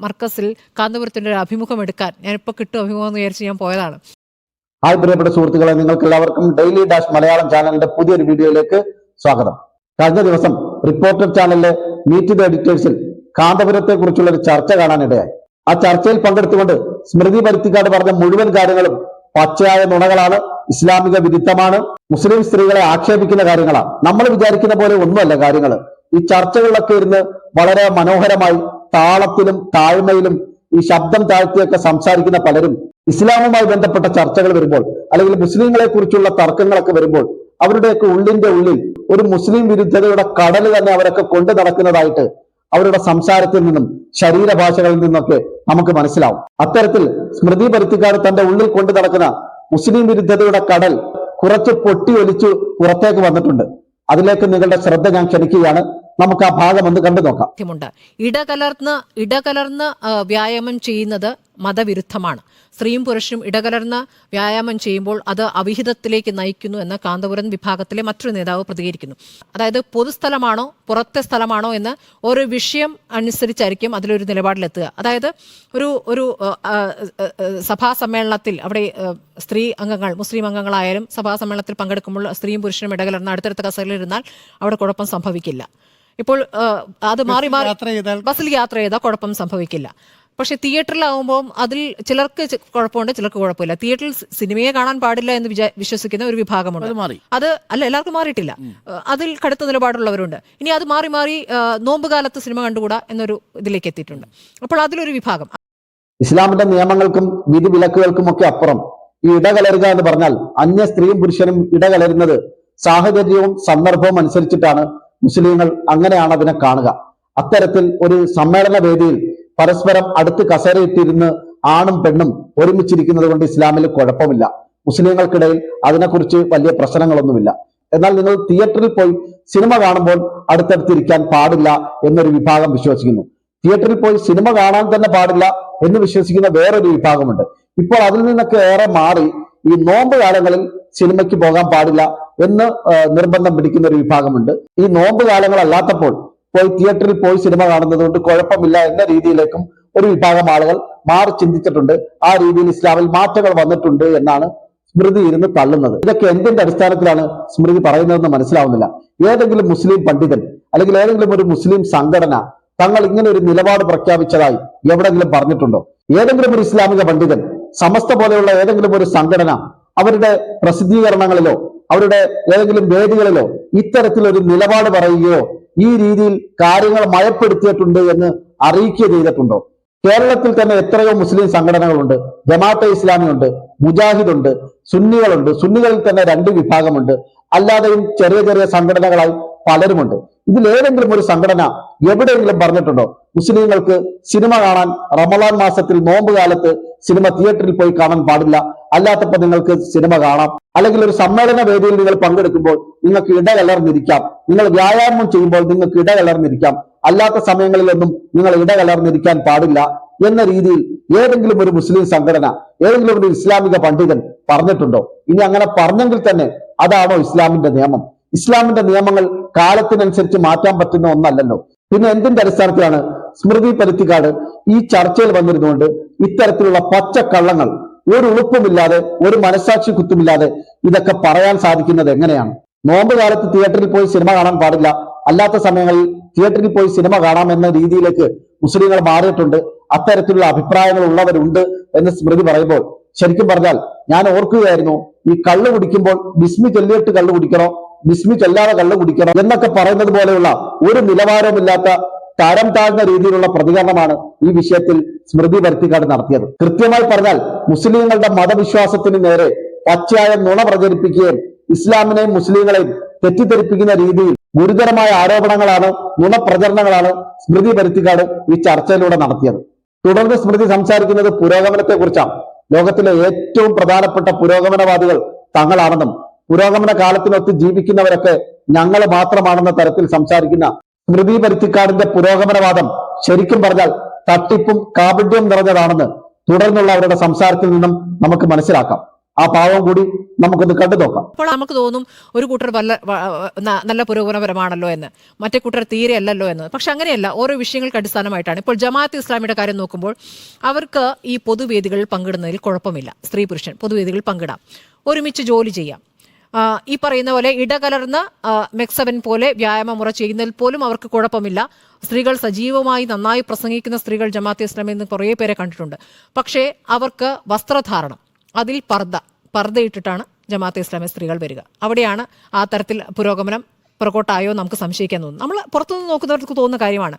മർക്കസിൽ കാന്തപുരത്തിന്റെ ഒരു അഭിമുഖം എടുക്കാൻ ഞാനിപ്പോൾ കിട്ടും അഭിമുഖം എന്ന് വിചാരിച്ച് ഞാൻ പോയതാണ്. ഹായ് പ്രിയപ്പെട്ട സുഹൃത്തുക്കളെ നിങ്ങൾക്ക് എല്ലാവർക്കും ഡെയിലി ഡാഷ് മലയാളം ചാനലിന്റെ പുതിയൊരു വീഡിയോയിലേക്ക് സ്വാഗതം. കഴിഞ്ഞ ദിവസം റിപ്പോർട്ടർ ചാനലിലെ മീറ്റ് ദ എഡിറ്റേഴ്സിൽ കാന്തപുരത്തെ കുറിച്ചുള്ള ഒരു ചർച്ച കാണാനിടയായി. ആ ചർച്ചയിൽ പങ്കെടുത്തുകൊണ്ട് സ്മൃതി പരുത്തിക്കാട് പറഞ്ഞ മുഴുവൻ കാര്യങ്ങളും പച്ചയായ നുണകളാണ് ഇസ്ലാമിക വിരുദ്ധമാണ് മുസ്ലിം സ്ത്രീകളെ ആക്ഷേപിക്കുന്ന കാര്യങ്ങളാണ്. നമ്മൾ വിചാരിക്കുന്ന പോലെ ഒന്നുമല്ല കാര്യങ്ങൾ ഈ ചർച്ചകളിലൊക്കെ ഇരുന്ന് വളരെ മനോഹരമായി താളത്തിലും താഴ്മയിലും ഈ ശബ്ദം താഴ്ത്തിയൊക്കെ സംസാരിക്കുന്ന പലരും ഇസ്ലാമുമായി ബന്ധപ്പെട്ട ചർച്ചകൾ വരുമ്പോൾ അല്ലെങ്കിൽ മുസ്ലിങ്ങളെ കുറിച്ചുള്ള തർക്കങ്ങളൊക്കെ വരുമ്പോൾ അവരുടെയൊക്കെ ഉള്ളിന്റെ ഉള്ളിൽ ഒരു മുസ്ലിം വിരുദ്ധതയുടെ കടൽ തന്നെ അവരൊക്കെ കൊണ്ടു നടക്കുന്നതായിട്ട് അവരുടെ സംസാരത്തിൽ നിന്നും ശരീരഭാഷകളിൽ നിന്നൊക്കെ നമുക്ക് മനസ്സിലാവും. അത്തരത്തിൽ സ്മൃതി പരുത്തിക്കാട് തന്റെ ഉള്ളിൽ കൊണ്ടു നടക്കുന്ന മുസ്ലിം വിരുദ്ധതയുടെ കടൽ കുറച്ച് പൊട്ടി ഒലിച്ചു പുറത്തേക്ക് വന്നിട്ടുണ്ട്. അതിലേക്ക് നിങ്ങളുടെ ശ്രദ്ധ ഞാൻ ക്ഷണിക്കുകയാണ്. നമുക്ക് ആ ഭാഗം ഒന്ന് കണ്ടു നോക്കാം. ഇടകലർന്ന് ഇടകലർന്ന് വ്യായാമം ചെയ്യുന്നത് മതവിരുദ്ധമാണ്. സ്ത്രീയും പുരുഷനും ഇടകലർന്ന് വ്യായാമം ചെയ്യുമ്പോൾ അത് അവിഹിതത്തിലേക്ക് നയിക്കുന്നു എന്ന് കാന്തപുരം വിഭാഗത്തിലെ മറ്റൊരു നേതാവ് പ്രതികരിക്കുന്നു. അതായത് പൊതുസ്ഥലമാണോ പുറത്തെ സ്ഥലമാണോ എന്ന് ഒരു വിഷയം അനുസരിച്ചായിരിക്കും അതിലൊരു നിലപാടിലെത്തുക. അതായത് ഒരു ഒരു സഭാ സമ്മേളനത്തിൽ അവിടെ സ്ത്രീ അംഗങ്ങൾ മുസ്ലിം അംഗങ്ങളായാലും സഭാ സമ്മേളനത്തിൽ പങ്കെടുക്കുമ്പോൾ സ്ത്രീയും പുരുഷനും ഇടകലർന്ന് അടുത്തടുത്ത ഇരുന്നാൽ അവിടെ കുഴപ്പം സംഭവിക്കില്ല. ഇപ്പോൾ അത് മാറി മാറി യാത്ര ചെയ്താൽ ബസ്സിൽ യാത്ര ചെയ്താൽ കുഴപ്പം സംഭവിക്കില്ല. പക്ഷെ തിയേറ്ററിലാവുമ്പോൾ അതിൽ ചിലർക്ക് കുഴപ്പമുണ്ട് ചിലർക്ക് കുഴപ്പമില്ല. തിയേറ്ററിൽ സിനിമയെ കാണാൻ പാടില്ല എന്ന് വിചാ- വിശ്വസിക്കുന്ന ഒരു വിഭാഗമുണ്ട്. അത് അല്ല എല്ലാവർക്കും മാറിയിട്ടില്ല. അതിൽ കടുത്ത നിലപാടുള്ളവരുണ്ട്. ഇനി അത് മാറി മാറി നോമ്പുകാലത്ത് നോമ്പ് കാലത്ത് സിനിമ കണ്ടുകൂടാ എന്നൊരു ഇതിലേക്ക് എത്തിയിട്ടുണ്ട്. അപ്പോൾ അതിലൊരു വിഭാഗം. ഇസ്ലാമിന്റെ നിയമങ്ങൾക്കും വിധി വിലക്കുകൾക്കും ഒക്കെ അപ്പുറം ഈ ഇടകലരുക എന്ന് പറഞ്ഞാൽ അന്യ സ്ത്രീയും പുരുഷനും ഇടകലരുന്നത് സാഹചര്യവും സന്ദർഭവും അനുസരിച്ചിട്ടാണ് മുസ്ലിങ്ങൾ അങ്ങനെയാണ് അതിനെ കാണുക. അത്തരത്തിൽ ഒരു സമ്മേളന വേദിയിൽ പരസ്പരം അടുത്ത് കസേരയിട്ടിരുന്ന് ആണും പെണ്ണും ഒരുമിച്ചിരിക്കുന്നത് കൊണ്ട് ഇസ്ലാമിൽ കുഴപ്പമില്ല. മുസ്ലിങ്ങൾക്കിടയിൽ അതിനെക്കുറിച്ച് വലിയ പ്രശ്നങ്ങളൊന്നുമില്ല. എന്നാൽ നിങ്ങൾ തിയേറ്ററിൽ പോയി സിനിമ കാണുമ്പോൾ അടുത്തടുത്തിരിക്കാൻ പാടില്ല എന്നൊരു വിഭാഗം വിശ്വസിക്കുന്നു. തിയേറ്ററിൽ പോയി സിനിമ കാണാൻ തന്നെ പാടില്ല എന്ന് വിശ്വസിക്കുന്ന വേറൊരു വിഭാഗമുണ്ട്. ഇപ്പോൾ അതിൽ നിന്നൊക്കെ ഏറെ മാറി ഈ നോമ്പ് കാലങ്ങളിൽ സിനിമയ്ക്ക് പോകാൻ പാടില്ല എന്ന് നിർബന്ധം പിടിക്കുന്ന ഒരു വിഭാഗമുണ്ട്. ഈ നോമ്പ് കാലങ്ങളല്ലാത്തപ്പോൾ പോയി തിയേറ്ററിൽ പോയി സിനിമ കാണുന്നത് കൊണ്ട് കുഴപ്പമില്ല എന്ന രീതിയിലേക്കും ഒരു വിഭാഗം ആളുകൾ മാറി ചിന്തിച്ചിട്ടുണ്ട്. ആ രീതിയിൽ ഇസ്ലാമിൽ മാറ്റങ്ങൾ വന്നിട്ടുണ്ട് എന്നാണ് സ്മൃതി ഇരുന്ന് തള്ളുന്നത്. ഇതൊക്കെ എന്തിന്റെ അടിസ്ഥാനത്തിലാണ് സ്മൃതി പറയുന്നതെന്ന് മനസ്സിലാവുന്നില്ല. ഏതെങ്കിലും മുസ്ലിം പണ്ഡിതൻ അല്ലെങ്കിൽ ഏതെങ്കിലും ഒരു മുസ്ലിം സംഘടന തങ്ങൾ ഇങ്ങനെ ഒരു നിലപാട് പ്രഖ്യാപിച്ചതായി എവിടെങ്കിലും പറഞ്ഞിട്ടുണ്ടോ? ഏതെങ്കിലും ഒരു ഇസ്ലാമിക പണ്ഡിതൻ സമസ്ത പോലെയുള്ള ഏതെങ്കിലും ഒരു സംഘടന അവരുടെ പ്രസിദ്ധീകരണങ്ങളിലോ അവരുടെ ഏതെങ്കിലും വേദികളിലോ ഇത്തരത്തിലൊരു നിലപാട് പറയുകയോ ഈ രീതിയിൽ കാര്യങ്ങൾ മയപ്പെടുത്തിയിട്ടുണ്ട് എന്ന് അറിയിക്കുകയോ ചെയ്തിട്ടുണ്ടോ? കേരളത്തിൽ തന്നെ എത്രയോ മുസ്ലിം സംഘടനകളുണ്ട്. ജമാഅത്തെ ഇസ്ലാമി ഉണ്ട് മുജാഹിദ് ഉണ്ട് സുന്നികളുണ്ട്. സുന്നികളിൽ തന്നെ രണ്ട് വിഭാഗമുണ്ട്. അല്ലാതെയും ചെറിയ ചെറിയ സംഘടനകളായി പലരുമുണ്ട്. ഇതിലേതെങ്കിലും ഒരു സംഘടന എവിടെയെങ്കിലും പറഞ്ഞിട്ടുണ്ടോ? മുസ്ലിങ്ങൾക്ക് സിനിമ കാണാൻ റമലാൻ മാസത്തിൽ നോമ്പ് കാലത്ത് സിനിമ തിയേറ്ററിൽ പോയി കാണാൻ പാടില്ല. അല്ലാത്തപ്പോൾ നിങ്ങൾക്ക് സിനിമ കാണാം. അല്ലെങ്കിൽ ഒരു സമ്മേളന വേദിയിൽ നിങ്ങൾ പങ്കെടുക്കുമ്പോൾ നിങ്ങൾക്ക് ഇടകലർന്നിരിക്കാം. നിങ്ങൾ വ്യായാമം ചെയ്യുമ്പോൾ നിങ്ങൾക്ക് ഇടകലർന്നിരിക്കാം. അല്ലാത്ത സമയങ്ങളിലൊന്നും നിങ്ങൾ ഇടകലർന്നിരിക്കാൻ പാടില്ല എന്ന രീതിയിൽ ഏതെങ്കിലും ഒരു മുസ്ലിം സംഘടന ഏതെങ്കിലും ഒരു ഇസ്ലാമിക പണ്ഡിതൻ പറഞ്ഞിട്ടുണ്ടോ? ഇനി അങ്ങനെ പറഞ്ഞെങ്കിൽ തന്നെ അതാണോ ഇസ്ലാമിന്റെ നിയമം? ഇസ്ലാമിന്റെ നിയമങ്ങൾ കാലത്തിനനുസരിച്ച് മാറ്റാൻ പറ്റുന്ന ഒന്നല്ലല്ലോ. പിന്നെ എന്തിന്റെ അടിസ്ഥാനത്തിലാണ് സ്മൃതി പരുത്തിക്കാട് ഈ ചർച്ചയിൽ വന്നിരുന്നുകൊണ്ട് ഇത്തരത്തിലുള്ള പച്ചക്കള്ളങ്ങൾ ഒരു ഉളുപ്പുമില്ലാതെ ഒരു മനസാക്ഷി കുത്തുമില്ലാതെ ഇതൊക്കെ പറയാൻ സാധിക്കുന്നത് എങ്ങനെയാണ്? നോമ്പ് കാലത്ത് തിയേറ്ററിൽ പോയി സിനിമ കാണാൻ പാടില്ല. അല്ലാത്ത സമയങ്ങളിൽ തിയേറ്ററിൽ പോയി സിനിമ കാണാം എന്ന രീതിയിലേക്ക് മുസ്ലിങ്ങൾ മാറിയിട്ടുണ്ട്. അത്തരത്തിലുള്ള അഭിപ്രായങ്ങൾ ഉള്ളവരുണ്ട് എന്ന് സ്മൃതി പറയുമ്പോൾ ശരിക്കും പറഞ്ഞാൽ ഞാൻ ഓർക്കുകയായിരുന്നു ഈ കള്ള് കുടിക്കുമ്പോൾ ബിസ്മി ചൊല്ലിയിട്ട് കള്ള് കുടിക്കണോ? ബിസ്മി ചൊല്ലാതെ കള്ള് കുടിക്കണോ? എന്നൊക്കെ പറയുന്നത് പോലെയുള്ള ഒരു നിലവാരമില്ലാത്ത തരം താഴ്ന്ന രീതിയിലുള്ള പ്രതികരണമാണ് ഈ വിഷയത്തിൽ സ്മൃതി വർത്തിക്കാട് നടത്തിയത്. കൃത്യമായി പറഞ്ഞാൽ മുസ്ലിങ്ങളുടെ മതവിശ്വാസത്തിന് നേരെ പച്ചയായ നുണ പ്രചരിപ്പിക്കുകയും ഇസ്ലാമിനെയും മുസ്ലിങ്ങളെയും തെറ്റിദ്ധരിപ്പിക്കുന്ന രീതിയിൽ ഗുരുതരമായ ആരോപണങ്ങളാണ് നുണപ്രചരണങ്ങളാണ് സ്മൃതി പരുത്തിക്കാട് ഈ ചർച്ചയിലൂടെ നടത്തിയത്. തുടർന്ന് സ്മൃതി സംസാരിക്കുന്നത് പുരോഗമനത്തെ ലോകത്തിലെ ഏറ്റവും പ്രധാനപ്പെട്ട പുരോഗമനവാദികൾ തങ്ങളാണെന്നും പുരോഗമന കാലത്തിനൊത്ത് ജീവിക്കുന്നവരൊക്കെ ഞങ്ങൾ മാത്രമാണെന്ന തരത്തിൽ സംസാരിക്കുന്ന സ്മൃതി പരുത്തിക്കാടിന്റെ പുരോഗമനവാദം ശരിക്കും പറഞ്ഞാൽ തട്ടിപ്പും കാപട്യവും നിറഞ്ഞതാണെന്ന് തുടർന്നുള്ള അവരുടെ സംസാരത്തിൽ നിന്നും നമുക്ക് മനസ്സിലാക്കാം. ആ പാവം കൂടി നമുക്കൊന്ന് കണ്ടു നോക്കാം. അപ്പോൾ നമുക്ക് തോന്നും ഒരു കൂട്ടർ വല്ല നല്ല പുരോഗമനപരമാണല്ലോ എന്ന്. മറ്റേ കൂട്ടർ തീരെ അല്ലല്ലോ എന്ന്. പക്ഷെ അങ്ങനെയല്ല ഓരോ വിഷയങ്ങൾക്ക് അടിസ്ഥാനമായിട്ടാണ്. ഇപ്പോൾ ജമാഅത്ത് ഇസ്ലാമിയുടെ കാര്യം നോക്കുമ്പോൾ അവർക്ക് ഈ പൊതുവേദികളിൽ പങ്കിടുന്നതിൽ കുഴപ്പമില്ല. സ്ത്രീ പുരുഷൻ പൊതുവേദികളിൽ പങ്കിടാം. ഒരുമിച്ച് ജോലി ചെയ്യാം. ഈ പറയുന്ന പോലെ ഇടകലർന്ന മെക്സബൻ പോലെ വ്യായാമ മുറ ചെയ്യുന്നതിൽ പോലും അവർക്ക് കുഴപ്പമില്ല. സ്ത്രീകൾ സജീവമായി നന്നായി പ്രസംഗിക്കുന്ന സ്ത്രീകൾ ജമാഅത്തെ ഇസ്ലാമിൽ നിന്ന് കുറേ പേരെ കണ്ടിട്ടുണ്ട്. പക്ഷേ അവർക്ക് വസ്ത്രധാരണം അതിൽ പർദ്ദ പർദ്ദയിട്ടിട്ടാണ് ജമാഅത്തെ ഇസ്ലാമി സ്ത്രീകൾ വരിക. അവിടെയാണ് ആ തരത്തിൽ പുരോഗമനം പുറകോട്ടായോ നമുക്ക് സംശയിക്കാൻ തോന്നുന്നു നമ്മൾ പുറത്തുനിന്ന് നോക്കുന്നവർക്ക് തോന്നുന്ന കാര്യമാണ്.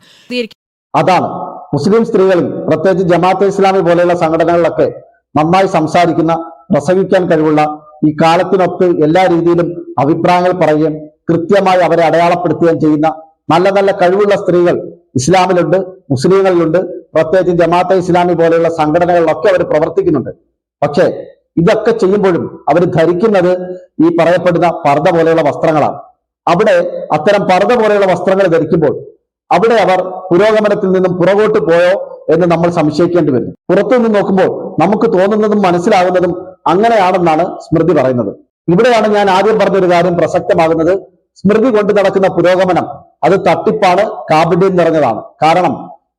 അതാണ്. മുസ്ലിം സ്ത്രീകൾ പ്രത്യേകിച്ച് ജമാഅത്തെ ഇസ്ലാമി പോലെയുള്ള സംഘടനകളിലൊക്കെ നന്നായി സംസാരിക്കുന്ന പ്രസംഗിക്കാൻ കഴിവുള്ള ഈ കാലത്തിനൊത്ത് എല്ലാ രീതിയിലും അഭിപ്രായങ്ങൾ പറയുകയും കൃത്യമായി അവരെ അടയാളപ്പെടുത്തുകയും ചെയ്യുന്ന നല്ല നല്ല കഴിവുള്ള സ്ത്രീകൾ ഇസ്ലാമിലുണ്ട് മുസ്ലിങ്ങളിലുണ്ട് പ്രത്യേകിച്ച് ജമാഅത്തെ ഇസ്ലാമി പോലെയുള്ള സംഘടനകളിലൊക്കെ അവർ പ്രവർത്തിക്കുന്നുണ്ട്. പക്ഷേ ഇതൊക്കെ ചെയ്യുമ്പോഴും അവർ ധരിക്കുന്നത് ഈ പറയപ്പെടുന്ന പർദ്ദ പോലെയുള്ള വസ്ത്രങ്ങളാണ്. അവിടെ അത്തരം പർദ്ദ പോലെയുള്ള വസ്ത്രങ്ങൾ ധരിക്കുമ്പോൾ അവിടെ അവർ പുരോഗമനത്തിൽ നിന്നും പുറകോട്ട് പോയോ എന്ന് നമ്മൾ സംശയിക്കേണ്ടി വരും. പുറത്തു നിന്ന് നോക്കുമ്പോൾ നമുക്ക് തോന്നുന്നതും മനസ്സിലാകുന്നതും അങ്ങനെയാണെന്നാണ് സ്മൃതി പറയുന്നത്. ഇവിടെയാണ് ഞാൻ ആദ്യം പറഞ്ഞൊരു കാര്യം പ്രസക്തമാകുന്നത്. സ്മൃതി കൊണ്ട് നടക്കുന്ന പുരോഗമനം അത് തട്ടിപ്പാണ് കാപട്യം നിറഞ്ഞതാണ്. കാരണം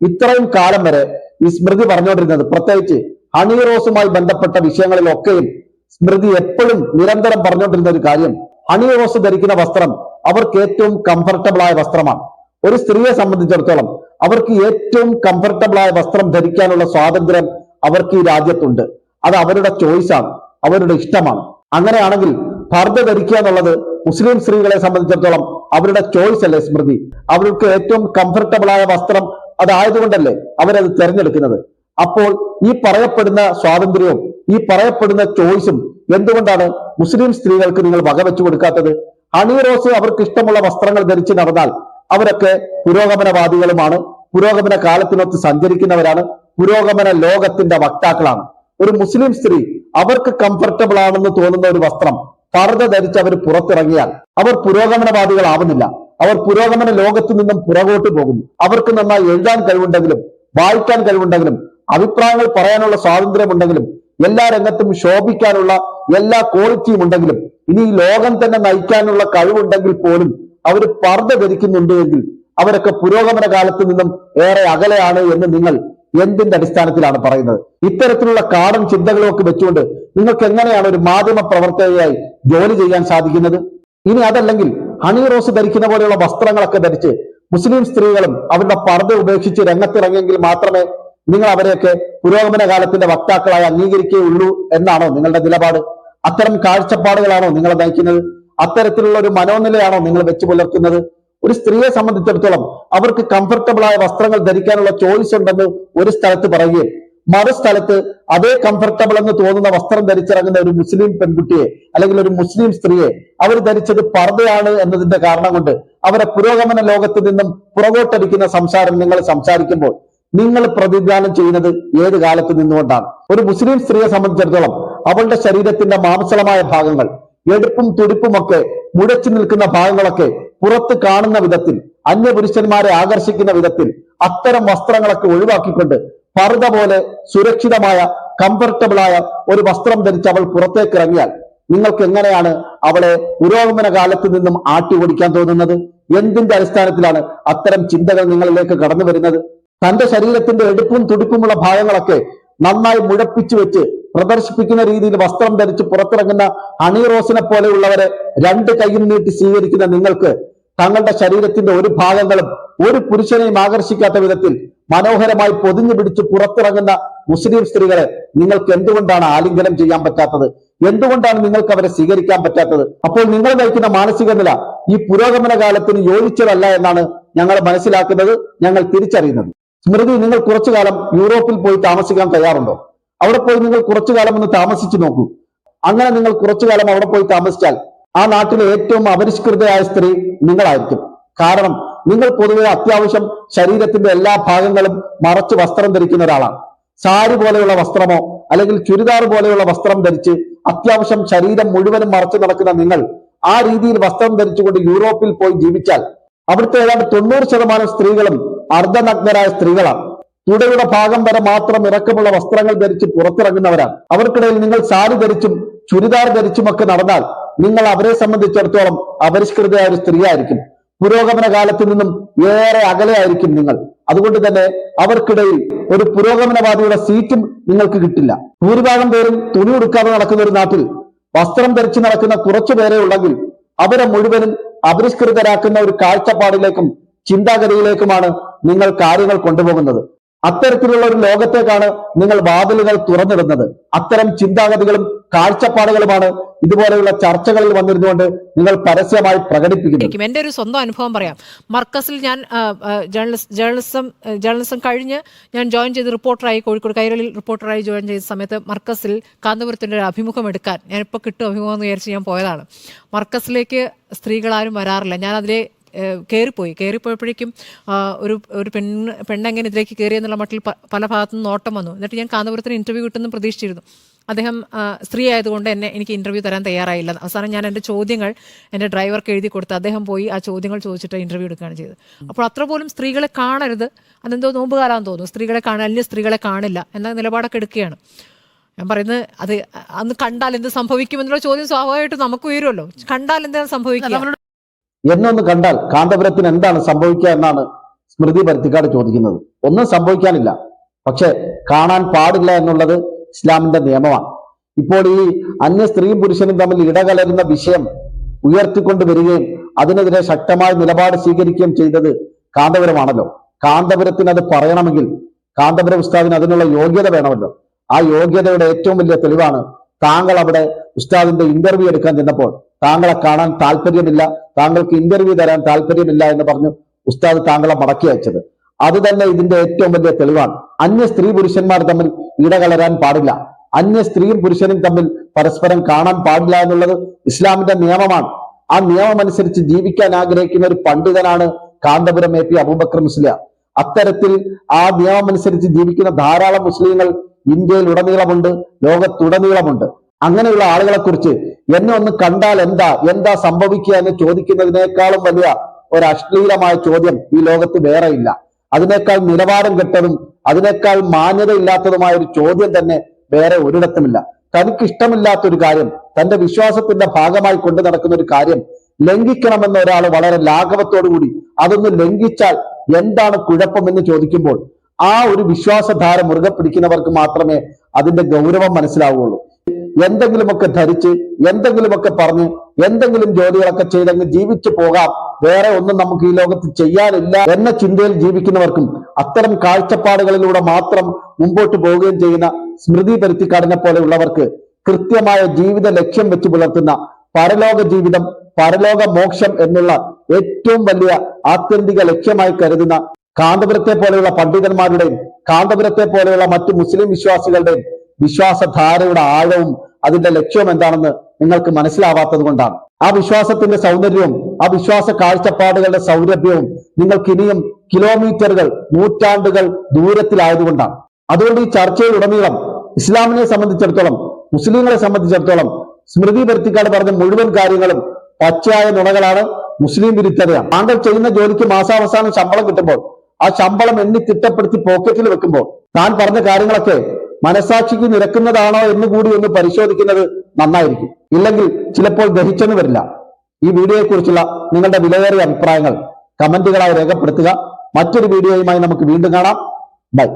ഇത്രയും കാലം വരെ ഈ സ്മൃതി പറഞ്ഞുകൊണ്ടിരുന്നത് പ്രത്യേകിച്ച് ഹണി റോസുമായി ബന്ധപ്പെട്ട വിഷയങ്ങളിലൊക്കെയും സ്മൃതി എപ്പോഴും നിരന്തരം പറഞ്ഞുകൊണ്ടിരുന്ന ഒരു കാര്യം. ഹണി റോസ് ധരിക്കുന്ന വസ്ത്രം അവർക്ക് ഏറ്റവും കംഫർട്ടബിൾ ആയ വസ്ത്രമാണ്. ഒരു സ്ത്രീയെ സംബന്ധിച്ചിടത്തോളം അവർക്ക് ഏറ്റവും കംഫർട്ടബിൾ ആയ വസ്ത്രം ധരിക്കാനുള്ള സ്വാതന്ത്ര്യം അവർക്ക് ഈ രാജ്യത്തുണ്ട്. അത് അവരുടെ ചോയ്സാണ് അവരുടെ ഇഷ്ടമാണ്. അങ്ങനെയാണെങ്കിൽ പർദ്ദ ധരിക്കുക എന്നുള്ളത് മുസ്ലിം സ്ത്രീകളെ സംബന്ധിച്ചിടത്തോളം അവരുടെ ചോയ്സ് അല്ലേ സ്മൃതി? അവർക്ക് ഏറ്റവും കംഫർട്ടബിൾ ആയ വസ്ത്രം അതായതുകൊണ്ടല്ലേ അവരത് തിരഞ്ഞെടുക്കുന്നത്? അപ്പോൾ ഈ പറയപ്പെടുന്ന സ്വാതന്ത്ര്യവും ഈ പറയപ്പെടുന്ന ചോയ്സും എന്തുകൊണ്ടാണ് മുസ്ലിം സ്ത്രീകൾക്ക് നിങ്ങൾ വകവെച്ചു കൊടുക്കാത്തത്? ഹണി റോസ് അവർക്ക് ഇഷ്ടമുള്ള വസ്ത്രങ്ങൾ ധരിച്ച് നടന്നാൽ അവരൊക്കെ പുരോഗമനവാദികളുമാണ് പുരോഗമന കാലത്തിനൊത്ത് സഞ്ചരിക്കുന്നവരാണ് പുരോഗമന ലോകത്തിന്റെ വക്താക്കളാണ്. ഒരു മുസ്ലിം സ്ത്രീ അവർക്ക് കംഫർട്ടബിൾ ആണെന്ന് തോന്നുന്ന ഒരു വസ്ത്രം പർദ്ദ ധരിച്ച് അവർ പുറത്തിറങ്ങിയാൽ അവർ പുരോഗമനവാദികളാവുന്നില്ല അവർ പുരോഗമന ലോകത്തു നിന്നും പുറകോട്ട് പോകുന്നു. അവർക്ക് നന്നായി എഴുതാൻ കഴിവുണ്ടെങ്കിലും വായിക്കാൻ കഴിവുണ്ടെങ്കിലും അഭിപ്രായങ്ങൾ പറയാനുള്ള സ്വാതന്ത്ര്യമുണ്ടെങ്കിലും എല്ലാ രംഗത്തും ശോഭിക്കാനുള്ള എല്ലാ ക്വാളിറ്റിയും ഉണ്ടെങ്കിലും ഇനി ഈ ലോകം തന്നെ നയിക്കാനുള്ള കഴിവുണ്ടെങ്കിൽ പോലും അവർ പർദ്ദ ധരിക്കുന്നുണ്ട് എങ്കിൽ അവരൊക്കെ പുരോഗമന കാലത്ത് നിന്നും ഏറെ അകലെയാണ് എന്ന് നിങ്ങൾ എന്തിന്റെ അടിസ്ഥാനത്തിലാണ് പറയുന്നത്? ഇത്തരത്തിലുള്ള കാടൻ ചിന്തകളൊക്കെ വെച്ചുകൊണ്ട് നിങ്ങൾക്ക് എങ്ങനെയാണ് ഒരു മാധ്യമ പ്രവർത്തകയായി ജോലി ചെയ്യാൻ സാധിക്കുന്നത്? ഇനി അതല്ലെങ്കിൽ ഹണി റോസ് ധരിക്കുന്ന പോലെയുള്ള വസ്ത്രങ്ങളൊക്കെ ധരിച്ച് മുസ്ലിം സ്ത്രീകളും അവരുടെ പർദ്ദ ഉപേക്ഷിച്ച് രംഗത്തിറങ്ങിയെങ്കിൽ മാത്രമേ നിങ്ങൾ അവരെയൊക്കെ പുരോഗമന കാലത്തിന്റെ വക്താക്കളായി അംഗീകരിക്കുകയുള്ളൂ എന്നാണോ നിങ്ങളുടെ നിലപാട്? അത്തരം കാഴ്ചപ്പാടുകളാണോ നിങ്ങളെ നയിക്കുന്നത്? അത്തരത്തിലുള്ള ഒരു മനോനിലയാണോ നിങ്ങൾ വെച്ചു പുലർത്തുന്നത്? ഒരു സ്ത്രീയെ സംബന്ധിച്ചിടത്തോളം അവർക്ക് കംഫർട്ടബിൾ ആയ വസ്ത്രങ്ങൾ ധരിക്കാനുള്ള ചോയ്സ് ഉണ്ടെന്ന് ഒരു സ്ഥലത്ത് പറയുകയും മറു സ്ഥലത്ത് അതേ കംഫർട്ടബിൾ എന്ന് തോന്നുന്ന വസ്ത്രം ധരിച്ചിറങ്ങുന്ന ഒരു മുസ്ലിം പെൺകുട്ടിയെ അല്ലെങ്കിൽ ഒരു മുസ്ലിം സ്ത്രീയെ അവർ ധരിച്ചത് പർദ്ദയാണ് എന്നതിന്റെ കാരണം കൊണ്ട് അവരെ പുരോഗമന ലോകത്ത് നിന്നും പുറകോട്ടടിക്കുന്ന സംസാരം നിങ്ങൾ സംസാരിക്കുമ്പോൾ നിങ്ങൾ പ്രതിദാനം ചെയ്യുന്നത് ഏത് കാലത്ത് നിന്നുകൊണ്ടാണ്? ഒരു മുസ്ലിം സ്ത്രീയെ സംബന്ധിച്ചിടത്തോളം അവളുടെ ശരീരത്തിന്റെ മാംസളമായ ഭാഗങ്ങൾ എടുപ്പും തുടിപ്പുമൊക്കെ മുടച്ചു നിൽക്കുന്ന ഭാഗങ്ങളൊക്കെ പുറത്ത് കാണുന്ന വിധത്തിൽ അന്യപുരുഷന്മാരെ ആകർഷിക്കുന്ന വിധത്തിൽ അത്തരം വസ്ത്രങ്ങളൊക്കെ ഒഴിവാക്കിക്കൊണ്ട് പർദ്ദ പോലെ സുരക്ഷിതമായ കംഫർട്ടബിളായ ഒരു വസ്ത്രം ധരിച്ച് അവൾ പുറത്തേക്ക് ഇറങ്ങിയാൽ നിങ്ങൾക്ക് എങ്ങനെയാണ് അവളെ പുരോഗമന കാലത്ത് നിന്നും ആട്ടി ഓടിക്കാൻ തോന്നുന്നത്? എന്തിന്റെ അടിസ്ഥാനത്തിലാണ് അത്തരം ചിന്തകൾ നിങ്ങളിലേക്ക് കടന്നു വരുന്നത് തന്റെ ശരീരത്തിന്റെ എടുപ്പും തുടുപ്പുമുള്ള ഭാഗങ്ങളൊക്കെ നന്നായി മുഴപ്പിച്ചു വെച്ച് പ്രദർശിപ്പിക്കുന്ന രീതിയിൽ വസ്ത്രം ധരിച്ച് പുറത്തിറങ്ങുന്ന ഹണി റോസിനെ പോലെയുള്ളവരെ രണ്ട് കൈയും നീട്ടി സ്വീകരിക്കുന്ന നിങ്ങൾക്ക് തങ്ങളുടെ ശരീരത്തിന്റെ ഒരു ഭാഗങ്ങളും ഒരു പുരുഷനെയും ആകർഷിക്കാത്ത വിധത്തിൽ മനോഹരമായി പൊതിഞ്ഞു പിടിച്ച് പുറത്തിറങ്ങുന്ന മുസ്ലിം സ്ത്രീകളെ നിങ്ങൾക്ക് എന്തുകൊണ്ടാണ് ആലിംഗനം ചെയ്യാൻ പറ്റാത്തത്? എന്തുകൊണ്ടാണ് നിങ്ങൾക്ക് അവരെ സ്വീകരിക്കാൻ പറ്റാത്തത്? അപ്പോൾ നിങ്ങൾ നയിക്കുന്ന മാനസിക നില ഈ പുരോഗമന കാലത്തിന് യോജിച്ചതല്ല എന്നാണ് ഞങ്ങൾ മനസ്സിലാക്കുന്നത് ഞങ്ങൾ തിരിച്ചറിയുന്നത്. സ്മൃതി നിങ്ങൾ കുറച്ചു കാലം യൂറോപ്പിൽ പോയി താമസിക്കാൻ തയ്യാറുണ്ടോ? അവിടെ പോയി നിങ്ങൾ കുറച്ചു കാലം ഒന്ന് താമസിച്ചു നോക്കൂ. അങ്ങനെ നിങ്ങൾ കുറച്ചു കാലം അവിടെ പോയി താമസിച്ചാൽ ആ നാട്ടിലെ ഏറ്റവും അപരിഷ്കൃതയായ സ്ത്രീ നിങ്ങളായിരിക്കും. കാരണം നിങ്ങൾ പൊതുവെ അത്യാവശ്യം ശരീരത്തിന്റെ എല്ലാ ഭാഗങ്ങളും മറച്ച് വസ്ത്രം ധരിക്കുന്ന ഒരാളാണ്. സാരി പോലെയുള്ള വസ്ത്രമോ അല്ലെങ്കിൽ ചുരിദാർ പോലെയുള്ള വസ്ത്രം ധരിച്ച് അത്യാവശ്യം ശരീരം മുഴുവനും മറച്ചു നടക്കുന്ന നിങ്ങൾ ആ രീതിയിൽ വസ്ത്രം ധരിച്ചുകൊണ്ട് യൂറോപ്പിൽ പോയി ജീവിച്ചാൽ അവിടുത്തെ ഏതാണ്ട് തൊണ്ണൂറ് ശതമാനം സ്ത്രീകളും അർദ്ധനഗ്നരായ സ്ത്രീകളാണ്. തുടയുടെ ഭാഗം വരെ മാത്രം ഇറക്കമുള്ള വസ്ത്രങ്ങൾ ധരിച്ച് പുറത്തിറങ്ങുന്നവരാണ്. അവർക്കിടയിൽ നിങ്ങൾ സാരി ധരിച്ചും ചുരിദാർ ധരിച്ചുമൊക്കെ നടന്നാൽ നിങ്ങൾ അവരെ സംബന്ധിച്ചിടത്തോളം അപരിഷ്കൃതയായ ഒരു സ്ത്രീയായിരിക്കും. പുരോഗമന കാലത്ത് നിന്നും ഏറെ അകലെയായിരിക്കും നിങ്ങൾ. അതുകൊണ്ട് തന്നെ അവർക്കിടയിൽ ഒരു പുരോഗമനവാദിയുടെ സീറ്റും നിങ്ങൾക്ക് കിട്ടില്ല. ഭൂരിഭാഗം പേരും തുണി ഉടുക്കാതെ നടക്കുന്ന ഒരു നാട്ടിൽ വസ്ത്രം ധരിച്ചു നടക്കുന്ന കുറച്ചു പേരെ ഉണ്ടെങ്കിൽ അവരെ മുഴുവനും അപരിഷ്കൃതരാക്കുന്ന ഒരു കാഴ്ചപ്പാടിലേക്കും ചിന്താഗതിയിലേക്കുമാണ് നിങ്ങൾ കാര്യങ്ങൾ കൊണ്ടുപോകുന്നത്. അത്തരത്തിലുള്ള ഒരു ലോകത്തേക്കാണ് നിങ്ങൾ വാതിലുകൾ തുറന്നിടുന്നത്. അത്തരം ചിന്താഗതികളും കാഴ്ചപ്പാടുകളുമാണ് ഇതുപോലെയുള്ള ചർച്ചകളിൽ വന്നിരുന്നുകൊണ്ട് നിങ്ങൾ പരസ്യമായി പ്രകടിപ്പിക്കുന്നു എന്റെ ഒരു സ്വന്തം അനുഭവം പറയാം. മർക്കസിൽ ഞാൻ ജേർണലിസം ജേർണലിസം കഴിഞ്ഞ് ഞാൻ ജോയിൻ ചെയ്ത് റിപ്പോർട്ടറായി കോഴിക്കോട് കൈരളിൽ റിപ്പോർട്ടറായി ജോയിൻ ചെയ്ത സമയത്ത് മർക്കസിൽ കാന്തപുരത്തിന്റെ ഒരു അഭിമുഖം എടുക്കാൻ ഞാനിപ്പോൾ കിട്ടും അഭിമുഖം എന്ന് വിചാരിച്ച് ഞാൻ പോയതാണ്. മർക്കസിലേക്ക് സ്ത്രീകളാരും വരാറില്ല. ഞാൻ അതിലെ കയറിപ്പോയി കയറിപ്പോയപ്പോഴേക്കും ഒരു ഒരു പെണ്ണ് പെണ്ണെങ്ങനെ ഇതിലേക്ക് കയറി എന്നുള്ള മട്ടിൽ പല ഭാഗത്തു നിന്ന് നോട്ടം വന്നു. എന്നിട്ട് ഞാൻ കാന്തപുരത്തിന് ഇന്റർവ്യൂ കിട്ടുമെന്ന് പ്രതീക്ഷിച്ചിരുന്നു. അദ്ദേഹം സ്ത്രീ ആയതുകൊണ്ട് എന്നെ എനിക്ക് ഇന്റർവ്യൂ തരാൻ തയ്യാറായില്ല. അവസാനം ഞാൻ എന്റെ ചോദ്യങ്ങൾ എന്റെ ഡ്രൈവർക്ക് എഴുതി കൊടുത്ത് അദ്ദേഹം പോയി ആ ചോദ്യങ്ങൾ ചോദിച്ചിട്ട് ഇന്റർവ്യൂ എടുക്കുകയാണ് ചെയ്തത്. അപ്പോൾ അത്ര പോലും സ്ത്രീകളെ കാണരുത്. അതെന്തോ നോമ്പ് നോമ്പുകാലാന്ന് തോന്നുന്നു. സ്ത്രീകളെ കാണാൻ അന്യ സ്ത്രീകളെ കാണില്ല എന്ന നിലപാടൊക്കെ എടുക്കുകയാണ്. ഞാൻ പറയുന്നത് അത് അന്ന് കണ്ടാൽ എന്ത് സംഭവിക്കുമെന്നുള്ള ചോദ്യം സ്വാഭാവികമായിട്ടും നമുക്ക് ഉയരുമല്ലോ. കണ്ടാൽ എന്താണ് സംഭവിക്കുക? എന്നൊന്ന് കണ്ടാൽ കാന്തപുരത്തിന് എന്താണ് സംഭവിക്കുക എന്നാണ് സ്മൃതി പരുത്തിക്കാട് ചോദിക്കുന്നത്. ഒന്നും സംഭവിക്കാനില്ല. പക്ഷെ കാണാൻ പാടില്ല എന്നുള്ളത് ഇസ്ലാമിന്റെ നിയമമാണ്. ഇപ്പോൾ ഈ അന്യ സ്ത്രീയും പുരുഷനും തമ്മിൽ ഇടകലരുന്ന വിഷയം ഉയർത്തിക്കൊണ്ട് വരികയും അതിനെതിരെ ശക്തമായ നിലപാട് സ്വീകരിക്കുകയും ചെയ്തത് കാന്തപുരമാണല്ലോ. കാന്തപുരത്തിന് അത് പറയണമെങ്കിൽ കാന്തപുര ഉസ്താദിന് അതിനുള്ള യോഗ്യത വേണമല്ലോ. ആ യോഗ്യതയുടെ ഏറ്റവും വലിയ തെളിവാണ് താങ്കൾ അവിടെ ഉസ്താദിന്റെ ഇന്റർവ്യൂ എടുക്കാൻ ചെന്നപ്പോൾ താങ്കളെ കാണാൻ താല്പര്യമില്ല താങ്കൾക്ക് ഇന്റർവ്യൂ തരാൻ താല്പര്യമില്ല എന്ന് പറഞ്ഞു ഉസ്താദ് താങ്കളെ മടക്കി അയച്ചത്. അത് തന്നെ ഇതിന്റെ ഏറ്റവും വലിയ തെളിവാണ്. അന്യ സ്ത്രീ പുരുഷന്മാർ തമ്മിൽ ഇടകലരാൻ പാടില്ല. അന്യ സ്ത്രീയും പുരുഷനും തമ്മിൽ പരസ്പരം കാണാൻ പാടില്ല എന്നുള്ളത് ഇസ്ലാമിന്റെ നിയമമാണ്. ആ നിയമം അനുസരിച്ച് ജീവിക്കാൻ ആഗ്രഹിക്കുന്ന ഒരു പണ്ഡിതനാണ് കാന്തപുരം എ പി അബൂബക്കർ മുസ്ലിയ. അത്തരത്തിൽ ആ നിയമം അനുസരിച്ച് ജീവിക്കുന്ന ധാരാളം മുസ്ലിങ്ങൾ ഇന്ത്യയിൽ ഉടനീളമുണ്ട് ലോകത്തുടനീളമുണ്ട്. അങ്ങനെയുള്ള ആളുകളെ കുറിച്ച് എന്നെ ഒന്ന് കണ്ടാൽ എന്താ? എന്താ സംഭവിക്കുക എന്ന് ചോദിക്കുന്നതിനേക്കാളും വലിയ ഒരു അശ്ലീലമായ ചോദ്യം ഈ ലോകത്ത് വേറെ ഇല്ല. അതിനേക്കാൾ നിലവാരം കെട്ടതും അതിനേക്കാൾ മാന്യതയില്ലാത്തതുമായ ഒരു ചോദ്യം തന്നെ വേറെ ഒരിടത്തുമില്ല. തനിക്ക് ഇഷ്ടമില്ലാത്ത ഒരു കാര്യം തന്റെ വിശ്വാസത്തിന്റെ ഭാഗമായി കൊണ്ടു നടക്കുന്ന ഒരു കാര്യം ലംഘിക്കണമെന്ന ഒരാൾ വളരെ ലാഘവത്തോടുകൂടി അതൊന്ന് ലംഘിച്ചാൽ എന്താണ് കുഴപ്പമെന്ന് ചോദിക്കുമ്പോൾ ആ ഒരു വിശ്വാസധാര മുറുകെ പിടിക്കുന്നവർക്ക് മാത്രമേ അതിന്റെ ഗൗരവം മനസ്സിലാവുകയുള്ളൂ. എന്തെങ്കിലുമൊക്കെ ധരിച്ച് എന്തെങ്കിലുമൊക്കെ പറഞ്ഞ് എന്തെങ്കിലും ജോലികളൊക്കെ ചെയ്തങ്ങ് ജീവിച്ചു പോകാം. വേറെ ഒന്നും നമുക്ക് ഈ ലോകത്ത് ചെയ്യാനില്ല എന്ന ചിന്തയിൽ ജീവിക്കുന്നവർക്കും അത്തരം കാഴ്ചപ്പാടുകളിലൂടെ മാത്രം മുമ്പോട്ട് പോവുകയും ചെയ്യുന്ന സ്മൃതി പരുത്തിക്കാടിനെ പോലെയുള്ളവർക്ക് കൃത്യമായ ജീവിത ലക്ഷ്യം വെച്ച് പുലർത്തുന്ന പരലോക ജീവിതം പരലോക മോക്ഷം എന്നുള്ള ഏറ്റവും വലിയ ആത്യന്തിക ലക്ഷ്യമായി കരുതുന്ന കാന്തപുരത്തെ പോലെയുള്ള പണ്ഡിതന്മാരുടെയും കാന്തപുരത്തെ പോലെയുള്ള മറ്റു മുസ്ലിം വിശ്വാസികളുടെയും വിശ്വാസധാരയുടെ ആഴവും അതിന്റെ ലക്ഷ്യവും എന്താണെന്ന് നിങ്ങൾക്ക് മനസ്സിലാവാത്തത് കൊണ്ടാണ്. ആ വിശ്വാസത്തിന്റെ സൗന്ദര്യവും ആ വിശ്വാസ കാഴ്ചപ്പാടുകളുടെ സൗരഭ്യവും നിങ്ങൾക്ക് ഇനിയും കിലോമീറ്ററുകൾ നൂറ്റാണ്ടുകൾ ദൂരത്തിലായതുകൊണ്ടാണ് അതുകൊണ്ട് ഈ ചർച്ചയിലുടനീളം ഇസ്ലാമിനെ സംബന്ധിച്ചിടത്തോളം മുസ്ലിങ്ങളെ സംബന്ധിച്ചിടത്തോളം സ്മൃതി പരുത്തിക്കാട് പറഞ്ഞ മുഴുവൻ കാര്യങ്ങളും പച്ചയായ നുണകളാണ് മുസ്ലിം വിരുദ്ധതയാണ്. താങ്കൾ ചെയ്യുന്ന ജോലിക്ക് മാസാവസാനം ശമ്പളം കിട്ടുമ്പോൾ ആ ശമ്പളം എണ്ണി തിട്ടപ്പെടുത്തി പോക്കറ്റിൽ വെക്കുമ്പോൾ താൻ പറഞ്ഞ കാര്യങ്ങളൊക്കെ മനസാക്ഷിക്ക് നിരക്കുന്നതാണോ എന്ന് കൂടി ഒന്ന് പരിശോധിക്കുന്നത് നന്നായിരിക്കും. ഇല്ലെങ്കിൽ ചിലപ്പോൾ ദഹിച്ചെന്ന് വരില്ല. ഈ വീഡിയോയെക്കുറിച്ചുള്ള നിങ്ങളുടെ വിലയേറിയ അഭിപ്രായങ്ങൾ കമന്റുകളായി രേഖപ്പെടുത്തുക. മറ്റൊരു വീഡിയോയുമായി നമുക്ക് വീണ്ടും കാണാം. ബൈ.